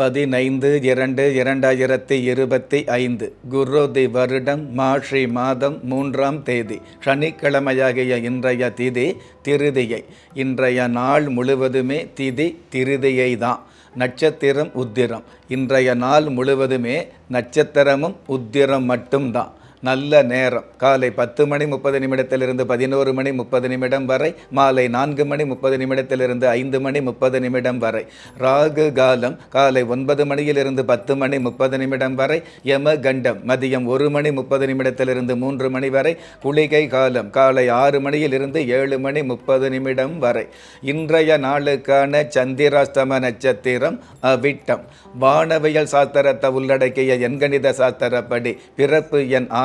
பதினைந்து இரண்டு இரண்டாயிரத்தி இருபத்தி ஐந்து குருதி வருடம் மாஷி மாதம் மூன்றாம் தேதி சனிக்கிழமையாகிய இன்றைய திதி திருதியை. இன்றைய நாள் முழுவதுமே திதி திருதியை தான் நட்சத்திரம் உத்திரம். இன்றைய நாள் முழுவதுமே நட்சத்திரமும் உத்திரம் மட்டும்தான். நல்ல நேரம். காலை பத்து மணி முப்பது நிமிடத்திலிருந்து பதினோரு மணி முப்பது நிமிடம் வரை மாலை நான்கு மணி முப்பது நிமிடத்திலிருந்து ஐந்து மணி முப்பது நிமிடம் வரை. ராகு காலம் காலை ஒன்பது மணியிலிருந்து பத்து மணி முப்பது நிமிடம் வரை யம கண்டம் மதியம் ஒரு மணி முப்பது நிமிடத்திலிருந்து மூன்று மணி வரை குளிகை காலம் காலை ஆறு மணியிலிருந்து ஏழு மணி முப்பது நிமிடம் வரை. இன்றைய நாளுக்கான சந்திராஷ்டம நட்சத்திரம் அவிட்டம். வானவியல் சாஸ்திரத்தை உள்ளடக்கிய எண்கணித சாஸ்திரப்படி பிறப்பு எண் ஆறு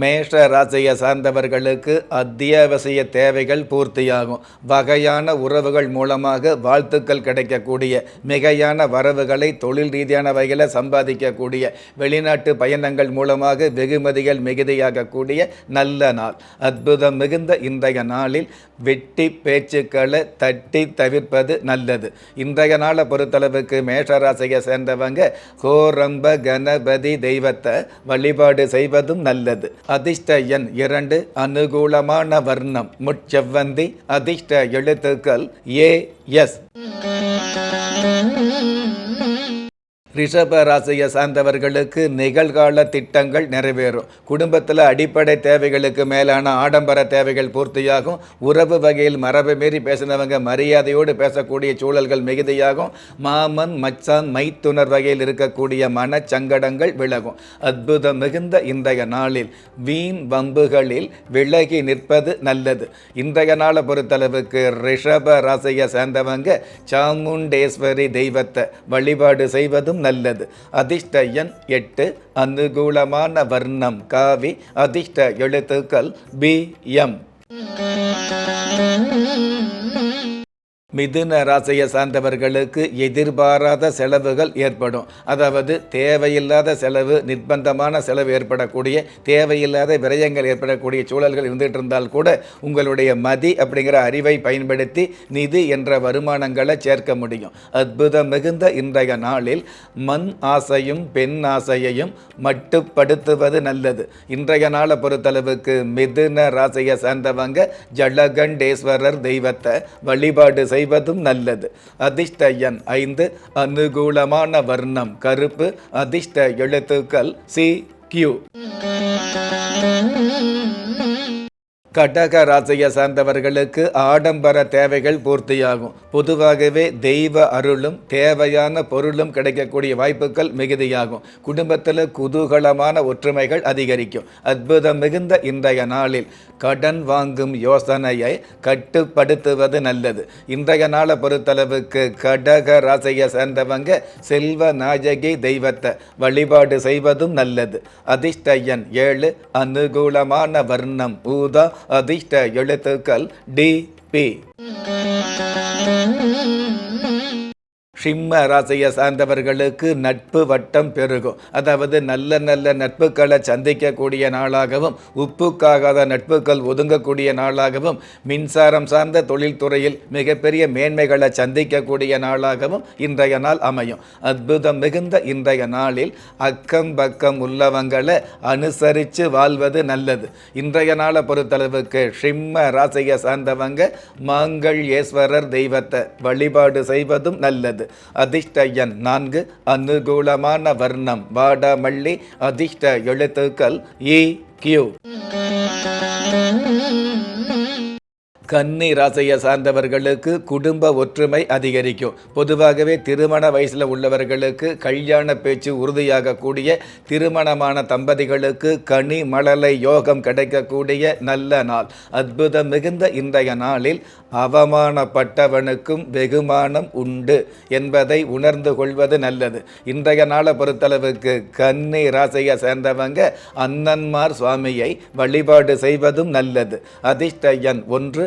மேஷ ராசியை சார்ந்தவர்களுக்கு அத்தியாவசிய தேவைகள் பூர்த்தியாகும். வகையான உறவுகள் மூலமாக வாழ்த்துக்கள் கிடைக்கக்கூடிய மிகையான வரவுகளை தொழில் ரீதியான வகையில் சம்பாதிக்கக்கூடிய வெளிநாட்டு பயணங்கள் மூலமாக வெகுமதிகள் மிகுதியாகக்கூடிய நல்ல நாள். அற்புதம் மிகுந்த இன்றைய நாளில் வெட்டி பேச்சுக்களை தட்டி தவிர்ப்பது நல்லது. இன்றைய நாளை பொறுத்தளவுக்கு மேஷராசியை சேர்ந்தவங்க கோரம்ப கணபதி தெய்வத்தை வழிபாடு செய்வதும் நல்லது. அதிர்ஷ்ட எண் இரண்டு அனுகூலமான வர்ணம். முட்செவ்வந்தி அதிர்ஷ்ட எழுத்துக்கள் ஏ எஸ் ரிஷப ராசியை சார்ந்தவர்களுக்கு நிகழ்கால திட்டங்கள் நிறைவேறும். குடும்பத்தில் அடிப்படை தேவைகளுக்கு மேலான ஆடம்பர தேவைகள் பூர்த்தியாகும். உறவு வகையில் மரபை மீறி பேசினவங்க மரியாதையோடு பேசக்கூடிய சூழல்கள் மிகுதியாகும். மாமன் மச்சான் மைத்துனர் வகையில் இருக்கக்கூடிய மனச்சங்கடங்கள் விலகும். அற்புதம் மிகுந்த இன்றைய நாளில் வீண் வம்புகளில் விலகி நிற்பது நல்லது. இன்றைய நாளை பொறுத்தளவுக்கு ரிஷப ராசியை சேர்ந்தவங்க சாமுண்டேஸ்வரி தெய்வத்தை வழிபாடு செய்வதும் நல்லது. நல்லது. அதிர்ஷ்ட எண் எட்டு அனுகூலமான வர்ணம் காவி அதிர்ஷ்ட எழுத்துக்கள் பி எம். மிதுன ராசியை சார்ந்தவர்களுக்கு எதிர்பாராத செலவுகள் ஏற்படும். அதாவது தேவையில்லாத செலவு நிர்பந்தமான செலவு ஏற்படக்கூடிய தேவையில்லாத விரயங்கள் ஏற்படக்கூடிய சூழல்கள் இருந்துகிட்டு இருந்தால் கூட உங்களுடைய மதி அப்படிங்கிற அறிவை பயன்படுத்தி நிதி என்ற வருமானங்களை சேர்க்க முடியும். அற்புதம் மிகுந்த இன்றைய நாளில் மண் ஆசையும் பெண் ஆசையையும் மட்டுப்படுத்துவது நல்லது. இன்றைய நாளை பொறுத்தளவுக்கு மிதுன ராசியை சார்ந்தவங்க ஜலகண்டேஸ்வரர் தெய்வத்தை வழிபாடு செய்வதும் நல்லது. அதிர்ஷ்ட எண் ஐந்து அனுகூலமான வர்ணம் கருப்பு அதிர்ஷ்ட எழுத்துக்கள் சி கியூ. கடக ராசியை சார்ந்தவர்களுக்கு ஆடம்பர தேவைகள் பூர்த்தியாகும். பொதுவாகவே தெய்வ அருளும் தேவையான பொருளும் கிடைக்கக்கூடிய வாய்ப்புகள் மிகுதியாகும். குடும்பத்தில் குதூகலமான ஒற்றுமைகள் அதிகரிக்கும். அற்புதம் மிகுந்த இன்றைய நாளில் கடன் வாங்கும் யோசனையை கட்டுப்படுத்துவது நல்லது. இன்றைய நாளை பொறுத்தளவுக்கு கடக ராசியை சேர்ந்தவங்க செல்வ நாயகி தெய்வத்தை வழிபாடு செய்வதும் நல்லது. அதிர்ஷ்டயன் ஏழு அனுகூலமான வர்ணம் ஊதா அதிர்ஷ்ட எழுத்துக்கள் டி பி. சிம்ம ராசியை சார்ந்தவர்களுக்கு நட்பு வட்டம் பெருகும். அதாவது நல்ல நல்ல நட்புகளை சந்திக்கக்கூடிய நாளாகவும் உப்புக்காகாத நட்புகள் ஒதுங்கக்கூடிய நாளாகவும் மின்சாரம் சார்ந்த தொழில்துறையில் மிகப்பெரிய மேன்மைகளை சந்திக்கக்கூடிய நாளாகவும் இன்றைய நாள் அமையும். அற்புதம் மிகுந்த இன்றைய நாளில் அக்கம் பக்கம் உள்ளவங்களை அனுசரித்து வாழ்வது நல்லது. இன்றைய நாளை பொறுத்தளவுக்கு சிம்ம ராசியை சார்ந்தவங்க மாங்கல்யேஸ்வரர் தெய்வத்தை வழிபாடு செய்வதும் நல்லது. அதிர்ஷ்ட எண் நான்கு அனுகூலமான வர்ணம். வாடாமல்லி அதிர்ஷ்ட எழுத்துக்கள். E Q. கன்னி ராசியை சார்ந்தவர்களுக்கு குடும்ப ஒற்றுமை அதிகரிக்கும். பொதுவாகவே திருமண வயசில் உள்ளவர்களுக்கு கல்யாண பேச்சு உறுதியாகக்கூடிய திருமணமான தம்பதிகளுக்கு கனி மழலை யோகம் கிடைக்கக்கூடிய நல்ல நாள். அற்புதம் மிகுந்த இன்றைய நாளில் அவமானப்பட்டவனுக்கும் வெகுமானம் உண்டு என்பதை உணர்ந்து கொள்வது நல்லது. இன்றைய நாளை பொறுத்தளவுக்கு கன்னி ராசியை சேர்ந்தவங்க அண்ணன்மார் சுவாமியை வழிபாடு செய்வதும் நல்லது. அதிர்ஷ்ட எண் ஒன்று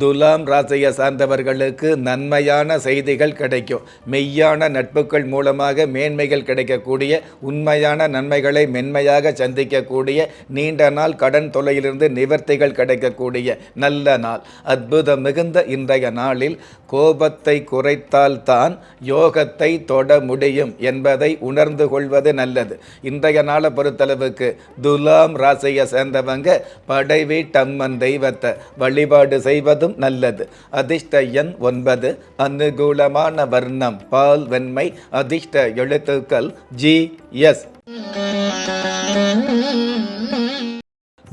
துலாம் ராசியை சார்ந்தவர்களுக்கு நன்மையான செய்திகள் கிடைக்கும். மெய்யான நட்புகள் மூலமாக மேன்மைகள் கிடைக்கக்கூடிய உண்மையான நன்மைகளை மென்மையாக சந்திக்கக்கூடிய நீண்ட நாள் கடன் தொல்லையிலிருந்து நிவர்த்திகள் கிடைக்கக்கூடிய நல்ல நாள். அற்புதம் மிகுந்த இன்றைய நாளில் கோபத்தை குறைத்தால்தான் யோகத்தை தொட முடியும் என்பதை உணர்ந்து கொள்வது நல்லது. இன்றைய நாளை பொறுத்தளவுக்கு துலாம் ராசியை சேர்ந்தவங்க படைவீட்டம்மன் தெய்வத்தை வழிபாடு செய்வது அதுவும் நல்லது. அதிர்ஷ்ட எண் ஒன்பது அனுகூலமான வர்ணம் பால் வெண்மை அதிர்ஷ்ட எழுத்துக்கள் ஜி எஸ்.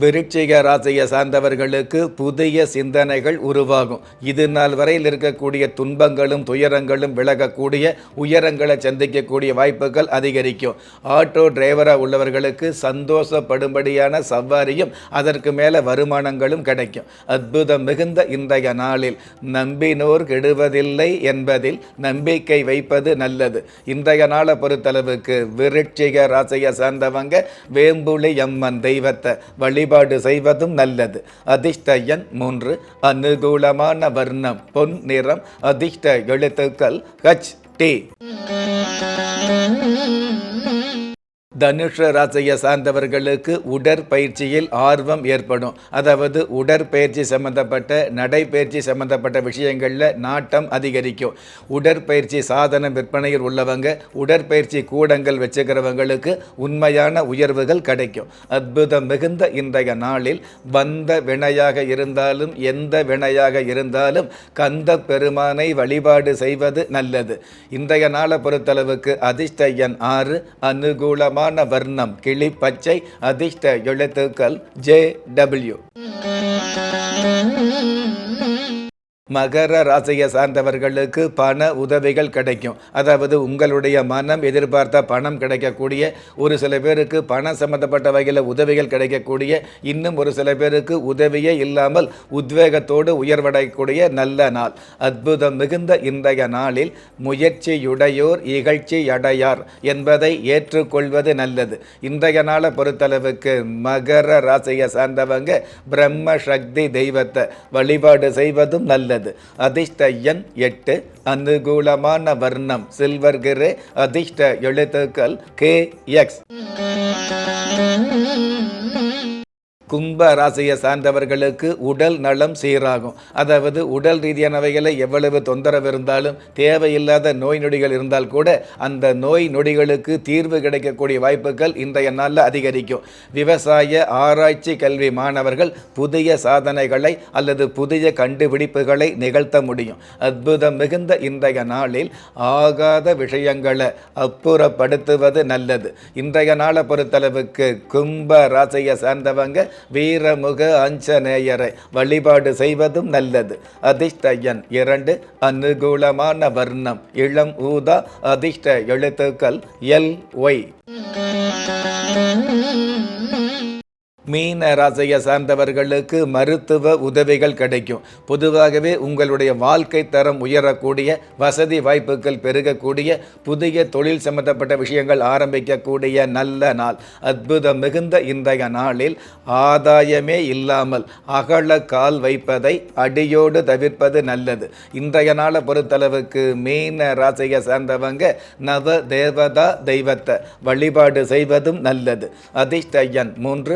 விருட்சிக ராசியை சார்ந்தவர்களுக்கு புதிய சிந்தனைகள் உருவாகும். இது நாள் வரையில் இருக்கக்கூடிய துன்பங்களும் துயரங்களும் விலகக்கூடிய உயரங்களை சந்திக்கக்கூடிய வாய்ப்புகள் அதிகரிக்கும். ஆட்டோ டிரைவராக உள்ளவர்களுக்கு சந்தோஷப்படும்படியான சவாரியும் அதற்கு மேலே வருமானங்களும் கிடைக்கும். அற்புதம் மிகுந்த இன்றைய நாளில் நம்பினோர் கெடுவதில்லை என்பதில் நம்பிக்கை வைப்பது நல்லது. இன்றைய நாளை பொறுத்தளவுக்கு விருட்சிக ராசியை சார்ந்தவங்க வேம்புலி அம்மன் தெய்வத்தை வழிபாடு செய்வதும் நல்லது. அதிர்ஷ்ட எண் மூன்று அனுகூலமான வர்ணம் பொன் நிறம் அதிர்ஷ்ட எழுத்துக்கள் ஹச் டி தனுஷ ராசியை சார்ந்தவர்களுக்கு உடற்பயிற்சியில் ஆர்வம் ஏற்படும். அதாவது உடற்பயிற்சி சம்பந்தப்பட்ட நடைப்பயிற்சி சம்பந்தப்பட்ட விஷயங்களில் நாட்டம் அதிகரிக்கும். உடற்பயிற்சி சாதன விற்பனையில் உள்ளவங்க உடற்பயிற்சி கூடங்கள் வச்சுக்கிறவங்களுக்கு உண்மையான உயர்வுகள் கிடைக்கும். அற்புதம் மிகுந்த இன்றைய நாளில் வந்த வினையாக இருந்தாலும் எந்த வினையாக இருந்தாலும் கந்த பெருமானை வழிபாடு செய்வது நல்லது. இன்றைய நாளை பொறுத்தளவுக்கு அதிர்ஷ்ட எண் ஆறு அனுகூலமாக அனுகூலமான வர்ணம் கிளி பச்சை அதிர்ஷ்ட எழுத்துக்கள் ஜே டபிள்யூ. மகர ராசியை சார்ந்தவர்களுக்கு பண உதவிகள் கிடைக்கும். அதாவது உங்களுடைய மனம் எதிர்பார்த்த பணம் கிடைக்கக்கூடிய ஒரு சில பேருக்கு பணம் சம்பந்தப்பட்ட வகையில் உதவிகள் கிடைக்கக்கூடிய இன்னும் ஒரு சில பேருக்கு உதவியே இல்லாமல் உத்வேகத்தோடு உயர்வடையக்கூடிய நல்ல நாள். அற்புதம் மிகுந்த இன்றைய நாளில் முயற்சியுடையோர் இகழ்ச்சி அடையார் என்பதை ஏற்றுக்கொள்வது நல்லது. இன்றைய நாளை பொறுத்தளவுக்கு மகர ராசியை சார்ந்தவங்க பிரம்ம சக்தி தெய்வத்தை வழிபாடு செய்வதும் நல்லது. அதிர்ஷ்ட எண் எட்டு அனுகூலமான வர்ணம் சில்வர் கிரே அதிர்ஷ்ட எழுத்துக்கள் கே எக்ஸ். கும்ப ராசியை சார்ந்தவர்களுக்கு உடல் நலம் சீராகும். அதாவது உடல் ரீதியானவைகளை எவ்வளவு தொந்தரவு இருந்தாலும் தேவையில்லாத நோய் நொடிகள் இருந்தால் கூட அந்த நோய் நொடிகளுக்கு தீர்வு கிடைக்கக்கூடிய வாய்ப்புகள் இன்றைய நாளில் அதிகரிக்கும். விவசாய ஆராய்ச்சி கல்வி மாணவர்கள் புதிய சாதனைகளை அல்லது புதிய கண்டுபிடிப்புகளை நிகழ்த்த முடியும். அற்புதம் மிகுந்த இன்றைய நாளில் ஆகாத விஷயங்களை அப்புறப்படுத்துவது நல்லது. இன்றைய நாளை பொறுத்தளவுக்கு கும்ப ராசியை சார்ந்தவங்க வீரமுக அஞ்சநேயரை வழிபாடு செய்வதும் நல்லது. அதிர்ஷ்டயன் இரண்டு அனுகூலமான வர்ணம். இளம் ஊதா அதிர்ஷ்ட எழுத்துக்கள் எல் ஒய். மீன ராசியை சார்ந்தவர்களுக்கு மருத்துவ உதவிகள் கிடைக்கும். பொதுவாகவே உங்களுடைய வாழ்க்கை தரம் உயரக்கூடிய வசதி வாய்ப்புகள் பெருகக்கூடிய புதிய தொழில் சம்பந்தப்பட்ட விஷயங்கள் ஆரம்பிக்கக்கூடிய நல்ல நாள். அற்புதம் மிகுந்த இன்றைய நாளில் ஆதாயமே இல்லாமல் அகல கால் வைப்பதை அடியோடு தவிர்ப்பது நல்லது. இன்றைய நாளை பொறுத்தளவுக்கு மீன ராசியை சார்ந்தவங்க நவ தேவதா தெய்வத்தை வழிபாடு செய்வதும் நல்லது. அதிர்ஷ்ட மூன்று